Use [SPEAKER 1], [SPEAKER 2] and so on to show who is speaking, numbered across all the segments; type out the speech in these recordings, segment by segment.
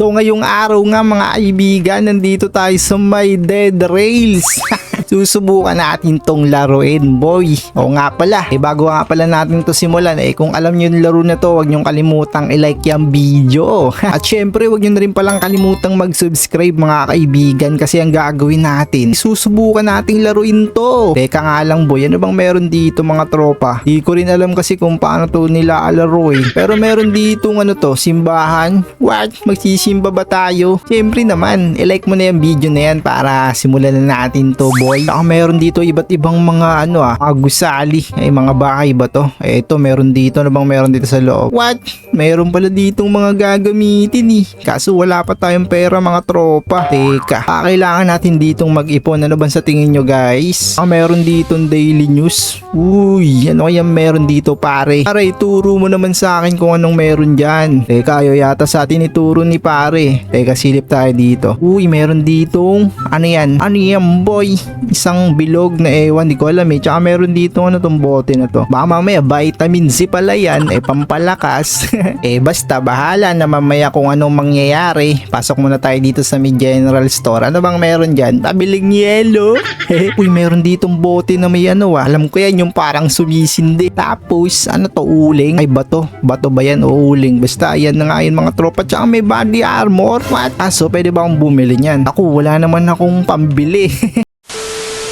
[SPEAKER 1] So ngayong araw nga mga kaibigan, nandito tayo sa may Dead Rails. Susubukan natin tong laruin, boy. O nga pala, eh bago nga pala natin to simulan, eh kung alam nyo yung laro na to, wag nyo kalimutang i-like yung video. At syempre, wag nyo na rin palang kalimutang mag-subscribe mga kaibigan kasi ang gagawin natin, susubukan nating laruin to. Teka nga lang boy, ano bang meron dito mga tropa? Di ko rin alam kasi kung paano to nila alaro eh. Pero meron dito ano to, simbahan. What? Magsisimba ba tayo? Syempre naman, i-like mo na yung video na yan para simulan na natin to boy. Saka meron dito iba't ibang mga ano ah, mga gusali. Ay mga bahay ba to? Eh ito meron dito, ano bang meron dito sa loob? What? Meron pala ditong mga gagamitin eh. Kaso wala pa tayong pera mga tropa. Teka, ah, kailangan natin ditong mag-ipon. Ano ba sa tingin nyo guys? Ah, meron ditong daily news. Uy, ano kaya meron dito pare? Pare, ituro mo naman sa akin kung anong meron dyan. Teka, ayo yata sa atin ituro ni pare. Teka, silip tayo dito. Uy, meron ditong, ano yan? Ano yan boy? Isang bilog na ewan, di ko alam eh. Tsaka meron dito ano tong bote na to. Baka mamaya vitamin C pala yan, eh pampalakas. eh basta bahala na mamaya kung anong mangyayari. Pasok muna tayo dito sa may general store. Ano bang meron dyan? Tabiling yelo. Uy, meron ditong bote na may ano ah. Alam ko yan yung parang sumisindi. Tapos, ano to, uling? Ay, bato. Bato ba yan o uling? Basta, yan na nga yun mga tropa. Tsaka may body armor. What? Aso, pwede ba akong bumili niyan? Ako, wala naman akong pambili.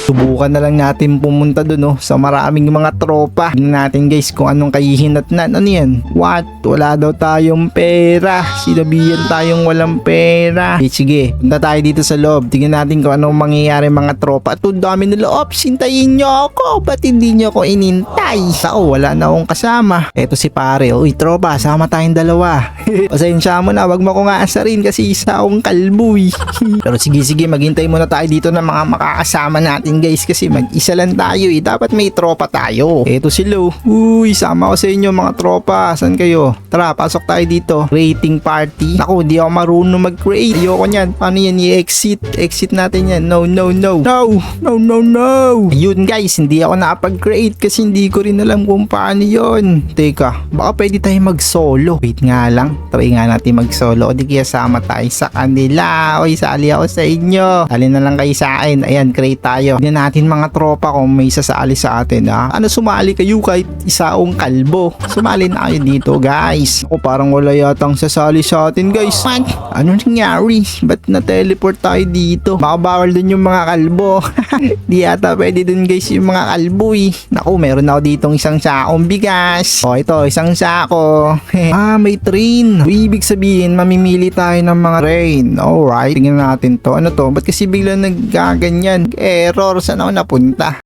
[SPEAKER 1] Subukan na lang natin pumunta dun no, sa maraming mga tropa. Tingnan natin guys kung anong kahihinatnan. Ano yan? What? Wala daw tayong pera. Sinabihan tayong walang pera. Eh, sige, punta tayo dito sa loob. Tingnan natin kung anong mangyayari mga tropa. At dami nila, ops, hintayin nyo ako. Ba't hindi nyo ako inintay? Sao, wala na akong kasama. Eto si pare. Uy, tropa, sama tayong dalawa. Pasensya mo na, wag mo akong aasarin kasi isa akong kalboy. Pero sige, sige, maghintay muna tayo dito ng mga makakasama natin guys kasi mag-isa lang tayo eh. Dapat may tropa tayo. Eto si Lo. Uy, sama ko sa inyo mga tropa. San kayo? Tara, pasok tayo dito. Rating party. Naku, di ako marunong mag-create. Ayoko niyan. Paano yan i-exit? Exit natin yan. No, no, no. No, no, no, no. Ayun guys, hindi ako nakapag-create kasi hindi ko rin alam kung paano yun. Teka, baka pwede tayo mag-solo. Wait nga lang. Try nga natin mag-solo. O di kaya sama tayo sa kanila. Oy, sali ako sa inyo. Sali na lang kayo sa akin. Ayan, create tayo. Hindi natin mga tropa kung may sasali sa atin ha. Ano sumali kayo kahit isaong kalbo. Sumali na kayo dito guys. O parang wala yatang sasali sa atin guys. What? Ano nangyari? Ba't na-teleport tayo dito? Baka bawal dun yung mga kalbo. Di yata pwede dun guys yung mga kalbo eh. Naku, meron ako ditong isang sakong bigas. O ito, isang sako. ah, may train. Ibig sabihin, mamimili tayo ng mga train. Alright, tingnan natin to. Ano to? Ba't kasi bigla nagkaganyan? Error, saan ako napunta?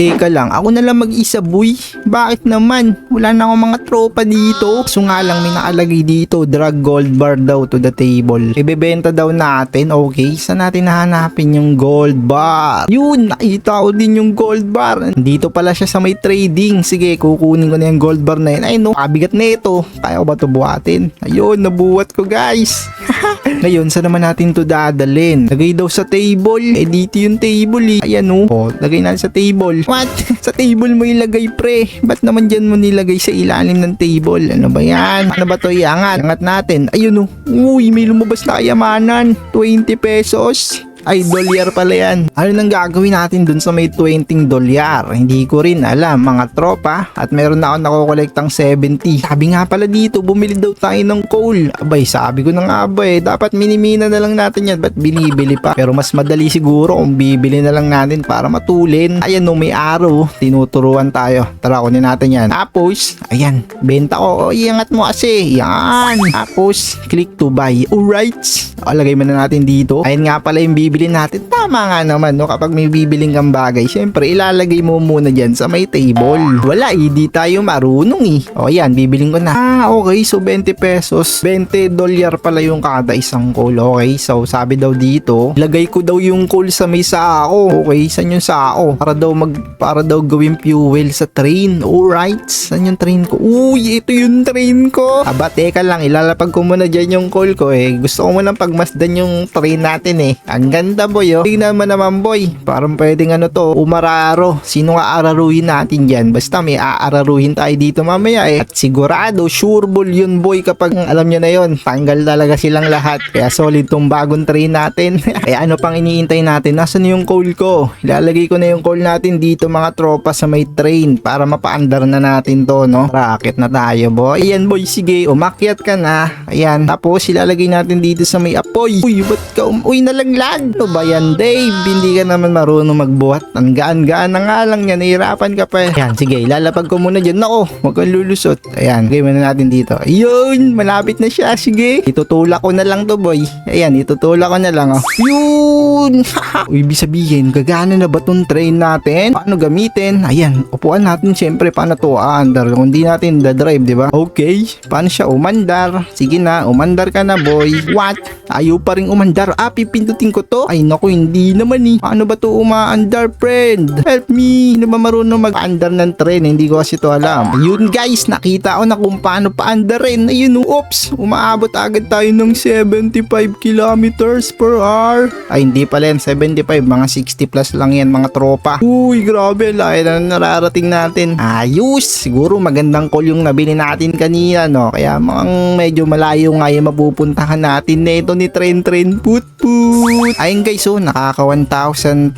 [SPEAKER 1] Teka lang, ako na lang mag-isa boy. Bakit naman? Wala na akong mga tropa dito. So nga lang may nakalagay dito, drag gold bar daw to the table. Ibebenta daw natin, okay? Saan natin nahanapin yung gold bar? Yun, nakita ko din yung gold bar. Dito pala siya sa may trading. Sige, kukunin ko na yung gold bar na yun. Ay no, kabigat na ito. Kaya ko ba ito buhatin? Ayun, nabuhat ko guys. Ngayon, saan naman natin to dadalhin? Lagay daw sa table. Eh, dito yung table eh. Ayan oh. oh lagay natin sa table. What? sa table mo ilagay pre. Ba't naman dyan mo nilagay sa ilalim ng table? Ano ba yan? Ano ba to iangat? Angat natin. Ayun oh. Uy, may lumabas na kayamanan. 20 pesos. Ay, dolyar pala yan. Ano nang gagawin natin dun sa may 20 dolyar? Hindi ko rin alam, mga tropa. At meron na ako nakukolektang 70. Sabi nga pala dito, bumili daw tayo ng coal. Abay, sabi ko na nga ba eh, dapat minimina na lang natin yan. Ba't binibili pa? Pero mas madali siguro kung bibili na lang natin para matulin. Ayan no, may araw. Tinuturuan tayo. Tara, kunin natin yan. Tapos, ayan, benta ko. O, iangat mo kasi. Yan. Tapos, click to buy. Alright. O, lagay mo na natin dito. Ayan nga pala yung bibili natin. Tama nga naman, no? Kapag may bibiling kang bagay, syempre, ilalagay mo muna dyan sa may table. Wala, hindi tayo marunong eh. O, yan, bibiling ko na. Ah, okay. So, 20 pesos. 20 dolyar pala yung kada isang coal. Okay, so, sabi daw dito, lagay ko daw yung coal sa may sako. Okay, saan yung sako? Para daw mag, para daw gawing fuel sa train. Alright, saan yung train ko? Uy, ito yung train ko. Aba, teka lang, ilalapag ko muna dyan yung coal ko eh. Gusto ko munang pagmasdan yung train natin eh. Hanggang ganda boy oh. Tingnan mo naman boy. Parang pwedeng ano to, umararo. Sino nga araruhin natin dyan? Basta may aararuhin tayo dito mamaya eh. At sigurado, sure ball yun boy kapag alam nyo na yon Tanggal talaga silang lahat. Kaya solid tong bagong train natin. Kaya ano pang iniintay natin? Nasaan yung call ko? Ilalagay ko na yung call natin dito mga tropa sa may train para mapaandar na natin to no. Racket na tayo boy. Ayan boy, sige, umakyat ka na. Ayan, tapos ilalagay natin dito sa may apoy. Uy, ba't ka um- Uy, nalaglag. Ano ba yan, Dave? Hindi ka naman marunong magbuhat. Ang gaan-gaan na nga lang yan. Nahirapan ka pa. eh. Ayan, sige, ilalapag ko muna dyan. Nako, huwag kang lulusot. Ayan, gawin muna natin dito. Ayun, malapit na siya. Sige, itutulak ko na lang to, boy. Ayan, itutulak ko na lang, oh. Yun! Ibig sabihin, gagana na ba tong train natin? Paano gamitin? Ayan, upuan natin syempre paano to aandar. Kung di natin da-drive, di ba? Okay, paano siya umandar? Sige na, umandar ka na, boy. What? Ayaw pa rin umandar. Ah, pipindutin ko to? Ay, naku, hindi naman eh. Paano ba to umaandar, friend? Help me! Hindi ba marunong mag-andar ng train? Hindi ko kasi to alam. Ayun, guys, nakita ko na kung paano paandarin. Ayun, oops! Umaabot agad tayo ng 75 kilometers per hour. Ay, hindi pala yan. 75. Mga 60 plus lang yan, mga tropa. Uy, grabe. Lahat na nararating natin. Ayos. Siguro magandang call yung nabili natin kanina, no? Kaya mga medyo malayo nga yung mapupuntahan natin na ito ni Tren Tren Put Put. Ayun guys, oh, nakaka 1,400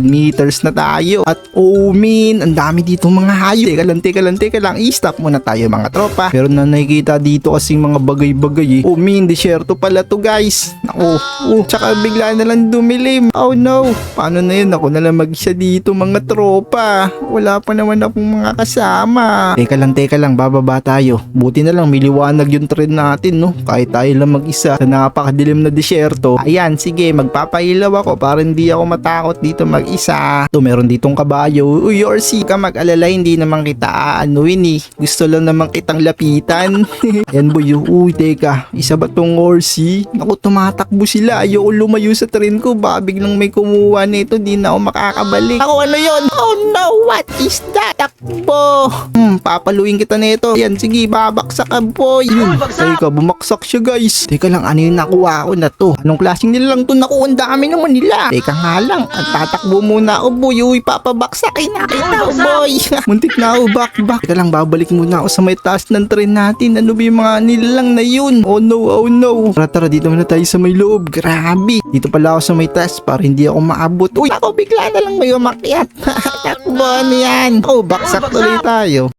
[SPEAKER 1] meters na tayo. At oh min, ang dami dito mga hayop. Teka lang, teka lang, teka lang. I-stop muna tayo mga tropa. Pero na nakikita dito kasing mga bagay-bagay eh. Oh min, disyerto pala to guys. Nako, oh, tsaka bigla na lang dumilim. Oh no, paano na yun? Ako na lang mag-isa dito mga tropa. Wala pa naman akong mga kasama. Teka lang, teka lang, bababa tayo. Buti na lang, may liwanag yung tren natin, no? Kahit tayo lang mag-isa sa napakadilim na disyerto. Ayan, sige, magpapailaw ako para hindi ako matakot dito mag-isa. To, meron ditong kabayo. Uy, Orsi, ka mag-alala, hindi naman kita aanuin eh. Gusto lang naman kitang lapitan. Ayan, boy. Uy, teka, isa ba tong Orsi? Naku, tumatakbo sila. Ayoko lumayo sa tren ko. Baka biglang may kumuha nito, di na ako makakabalik. Ako, ano yon? Oh no, what is that? Takbo! Hmm, papaluin kita nito. Yan, sige, babaksak ka, boy. Yun, teka, bumaksak siya, guys. Teka lang, ano yung nakuha ko na to? Anong klaseng nila lang to nakuha? Ang dami naman nila. Teka nga lang, at tatakbo muna ako, boy. Uy, papabaksakin na kita, oh, boy. Muntik na ako, back, back. Teka lang, babalik muna ako sa may taas ng tren natin. Ano ba yung mga nilalang na yun? Oh no, oh no. Tara, tara, dito muna tayo sa may loob. Grabe. Dito pala ako sa may taas para hindi ako maabot. Uy, ako bigla na lang may umakyat. Takbo, ano yan? Oh, baksak tuloy tayo.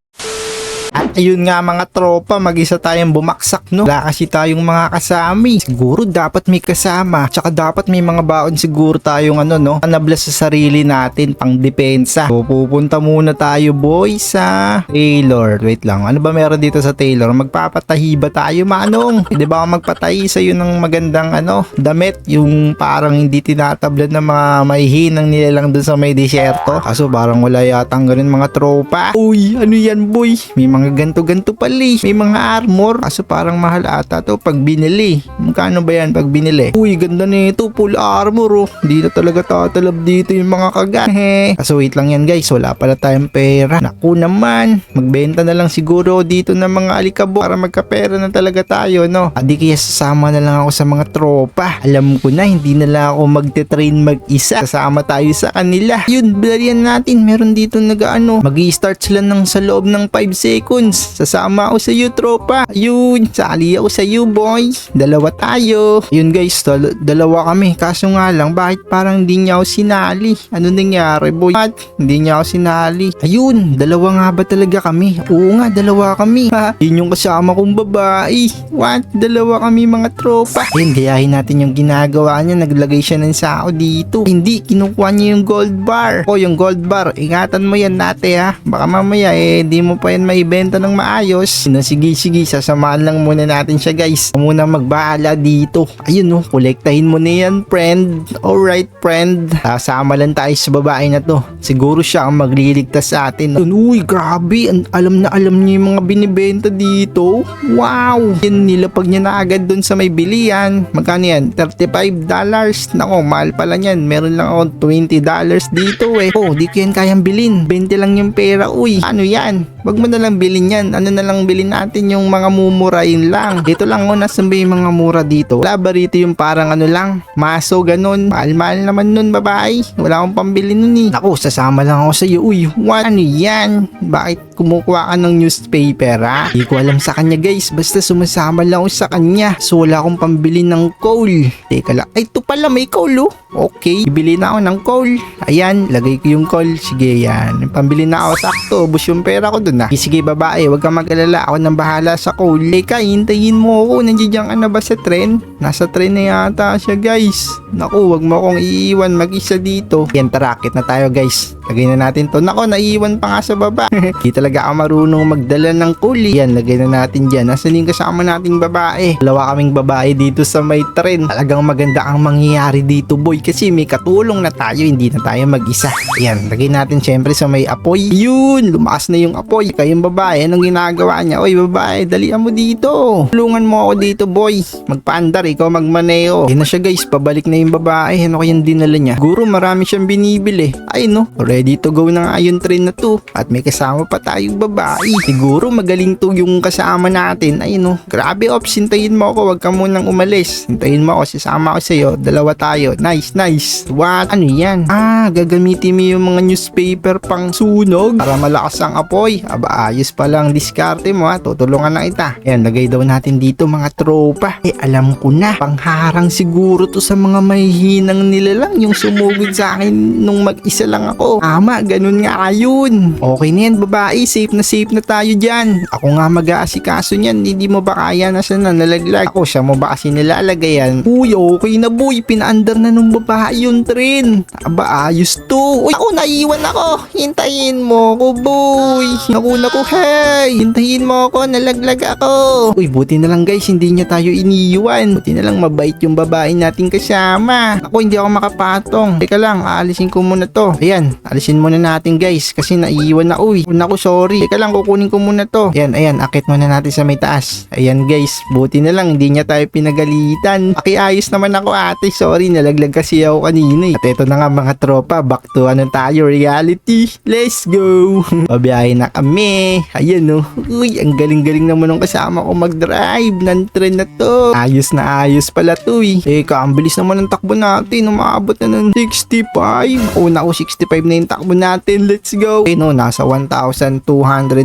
[SPEAKER 1] Ayun nga mga tropa, mag-isa tayong bumaksak no. Wala kasi tayong mga kasami. Siguro dapat may kasama. Tsaka dapat may mga baon siguro tayong ano no. Anabla sa sarili natin pang depensa. So, pupunta muna tayo boy sa Taylor. Wait lang, ano ba meron dito sa Taylor? Magpapatahi ba tayo manong? Hindi ba ako magpatahi sa ng magandang ano, damit? Yung parang hindi tinatablan ng mga maihinang nilalang dun sa may disyerto. Kaso parang wala yatang ganun mga tropa. Uy, ano yan boy? May mga ganto-ganto pali. May mga armor. Kaso parang mahal ata to pag binili. Magkano ba yan pag binili? Uy, ganda nito. Full armor oh. Hindi na talaga tatalab dito yung mga kagat. Hehe. Kaso wait lang yan guys. Wala pala tayong pera. Naku naman. Magbenta na lang siguro dito ng mga alikabo para magkapera na talaga tayo no. Adi kaya sasama na lang ako sa mga tropa. Alam ko na hindi na lang ako magte-train mag-isa. Sasama tayo sa kanila. Yun, bilarian natin. Meron dito nag-ano. Mag-i-start sila ng sa loob ng 5 seconds. Sasama ako sa iyo, tropa. Yun, sali ako sa iyo, boy. Dalawa tayo. Yun guys, dal- dalawa kami. Kaso nga lang, bakit parang hindi niya ako sinali? Ano nangyari, boy? What? Hindi niya ako sinali. Ayun, dalawa nga ba talaga kami? Oo nga, dalawa kami. Ha? Yun yung kasama kong babae. What? Dalawa kami mga tropa. Ayun, gayahin natin yung ginagawa niya. Naglagay siya ng sao dito. Hindi, kinukuha niya yung gold bar. O, yung gold bar. Ingatan mo yan nate ha. Baka mamaya eh, di mo pa yan maibenta ng maayos. No, sige, sige, sasamahan lang muna natin siya guys. Muna magbahala dito. Ayun no, kolektahin mo na yan, friend. Alright, friend. Sasama lang tayo sa babae na to. Siguro siya ang magliligtas sa atin. Yun, Uy, grabe. Alam na alam niya yung mga binibenta dito. Wow. Yan, nilapag niya na agad dun sa may bilian. Magkano yan? 35 dollars. Nako, mahal pala yan. Meron lang ako 20 dollars dito eh. Oh, di ko yan kayang bilhin. 20 lang yung pera. Uy, ano yan? Wag mo na lang bilhin yan. Ano na lang bilhin natin yung mga mumurahin lang. Dito lang oh, nasa yung mga mura dito? Wala ba rito yung parang ano lang, maso ganun. Mahal-mahal naman nun babae. Wala akong pambili nun eh. Naku, sasama lang ako sa iyo. Uy, what? Ano yan? Bakit kumukuha ka ng newspaper ha? Hindi ko alam sa kanya guys. Basta sumasama lang ako sa kanya. So wala akong pambili ng coal. Teka lang. Ay, ito pala may coal oh. Okay, bibili na ako ng coal. Ayan, lagay ko yung coal. Sige, yan. Pambili na ako sakto. Ubus yung pera ko dun ah. Sige, babae, wag kang mag-alala. Ako nang bahala sa coal. Teka, hintayin mo ako. Nandiyan ka na ba sa tren? Nasa tren na yata siya, guys. Naku, wag mo akong iiwan mag-isa dito. Yan, tarakit na tayo, guys. Lagay na natin to. Nako, naiiwan pa nga sa baba. Di talaga ako marunong magdala ng eh. Yan, lagay na natin dyan. Nasaan yung kasama nating babae? Dalawa kaming babae dito sa may tren. Talagang maganda ang mangyayari dito, boy. Kasi may katulong na tayo, hindi na tayo mag-isa. Ayan, lagay natin syempre sa may apoy. Yun, lumakas na yung apoy. Kayong babae, anong ginagawa niya? Oy, babae, dalian mo dito. Tulungan mo ako dito, boy. Magpaandar, ikaw magmaneo. Yan na siya, guys. Pabalik na yung babae. Ano kayang dinala niya? Guro, marami siyang binibili. Ay, no. Ready to go na nga yung train na to. At may kasama pa tayong babae. Siguro magaling to yung kasama natin. Ay, no. Grabe, Ops. Hintayin mo ako. Huwag ka munang umalis. Hintayin mo ako. Sasama ko sa'yo. Dalawa tayo. Nice, nice. What? Ano yan? Ah, gagamitin mo yung mga newspaper pang sunog para malakas ang apoy. Aba, ayos pa lang diskarte mo ha. Tutulungan na kita. Yan, lagay daw natin dito mga tropa. Eh, alam ko na. Pangharang siguro to sa mga mahihinang nila lang yung sumugod sa akin nung mag-isa lang ako. Tama, ganun nga yun. Okay na yan, babae. Safe na safe na tayo dyan. Ako nga mag-aasikaso niyan. Hindi mo ba kaya na siya na nalaglag? Ako, siya mo ba kasi nilalagay yan? Uy, okay na boy. Pinaandar na nung babae yung train. Aba, ayos to. Uy, ako, naiwan ako. Hintayin mo ko, boy. Naku, naku, hey. Hintayin mo ako. Nalaglag ako. Uy, buti na lang guys. Hindi niya tayo iniiwan. Buti na lang mabait yung babae nating kasama. Ako, hindi ako makapatong. Teka lang, aalisin ko muna to. Ayan, alisin muna natin guys. Kasi naiiwan na. Uy, naku, sorry. Teka lang, kukunin ko muna to. Ayan, ayan, akit muna natin sa may taas. Ayan guys, buti na lang. Hindi niya tayo pinagalitan. Pakiayos naman ako ate. Sorry, nalaglag kasi ako kanina eh. At ito na nga mga tropa. Back to ano tayo, reality. Let's go. Pabiyahe na kami. Ayan no. Uy, ang galing-galing naman ng kasama ko mag-drive ng tren na to. Ayos na ayos pala to eh. Teka, ang bilis naman ng takbo natin. Umaabot na ng 65. Una ko 65 na yung takbo natin. Let's go. Okay no, nasa 1,200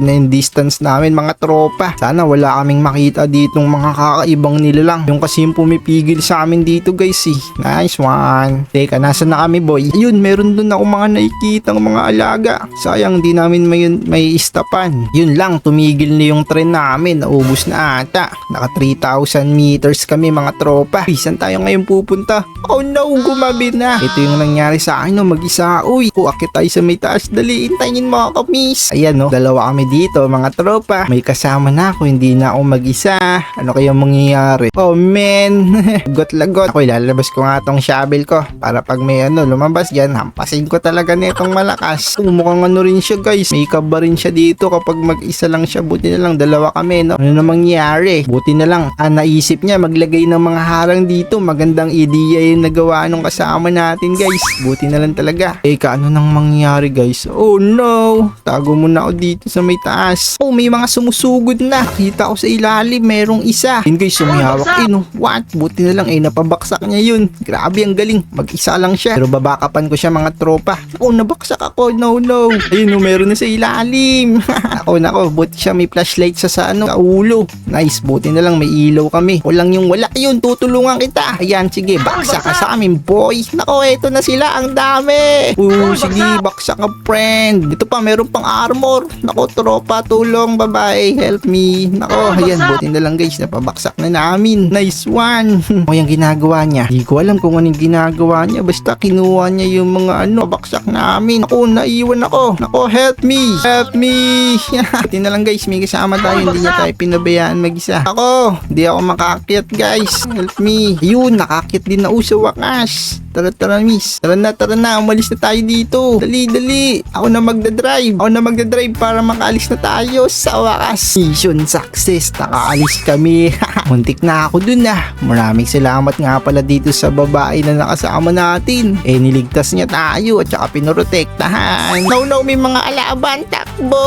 [SPEAKER 1] na yung distance namin mga tropa. Sana wala kaming makita ditong mga kakaibang nila lang. Yung kasi yung pumipigil sa amin dito guys eh. Nice one. Teka, nasa na kami boy? Ayun, meron dun ako mga nakikita mga alaga. Sayang di namin may, may istapan. Yun lang, tumigil na yung tren namin. Naubos na ata. Naka 3,000 meters kami mga tropa. Uy, saan tayo ngayon pupunta? Oh no, gumabi na. Ito yung nangyari sa akin no, mag-isa. Uy, kuakit tayo sa may taas. Dali, intayin mo ako, miss. Ayan no, dalawa kami dito mga tropa. May kasama na ako, hindi na ako mag-isa. Ano kaya mangyayari? Oh man, lagot-lagot. Ako ilalabas ko nga tong shovel ko para pag may ano lumabas dyan, hampasin ko talaga netong malakas. Mukhang ano rin siya guys. May kaba rin siya dito kapag mag-isa lang siya. Buti na lang dalawa kami no. Ano na mangyari? Buti na lang ah, naisip niya maglagay ng mga harang dito. Magandang ideya yung nagawa nung kasama natin guys. Buti na lang talaga. Eh ano nang mangyari guys? Oh no! Tago muna ako dito sa may taas. Oh, may mga sumusugod na. Kita ko sa ilalim, merong isa. Yun guys, sumihawak. Eh no, what? Buti na lang eh, napabaksak niya yun. Grabe, ang galing. Mag-isa lang siya. Pero babakapan ko siya mga tropa. Oh, nabaksak ako. No, no. Ayun, no, meron na sa ilalim. ako, nako. Buti siya may flashlight sa sa ano, sa ulo. Nice. Buti na lang may ilaw kami. Walang yung wala. Yun, tutulungan kita. Ayan, sige. Baksak ka sa amin, boy. Nako, eto na sila. Ang dami. Oh, sige. Baksak ka, friend. Ito pa, meron pang armor. Nako, tropa. Tulong, babae. Help me. Nako, ayan. Buti na lang, guys. Napabaksak na namin. Nice one. o, yung ginagawa niya. Di ko alam kung anong ginagawa niya. Basta kinuha niya yung mga ano, baksak namin. Ako, naiwan ako. Nako, help me. Help me. Buti na lang guys, may kasama tayo. Hindi niya tayo pinabayaan mag-isa. Ako, di ako makakit guys. Help me. Yun, nakakit din na uso wakas. Tara, tara, miss. Tara na, tara na. Umalis na tayo dito. Dali, dali. Ako na magdadrive. Ako na magdadrive para makaalis na tayo sa wakas. Mission success. Nakaalis kami. Muntik na ako dun ah. Maraming salamat nga pala dito sa babae na nakasama natin. Eh, niligtas niya tayo at saka pinorotektahan. No, no, may mga alaban. Takbo!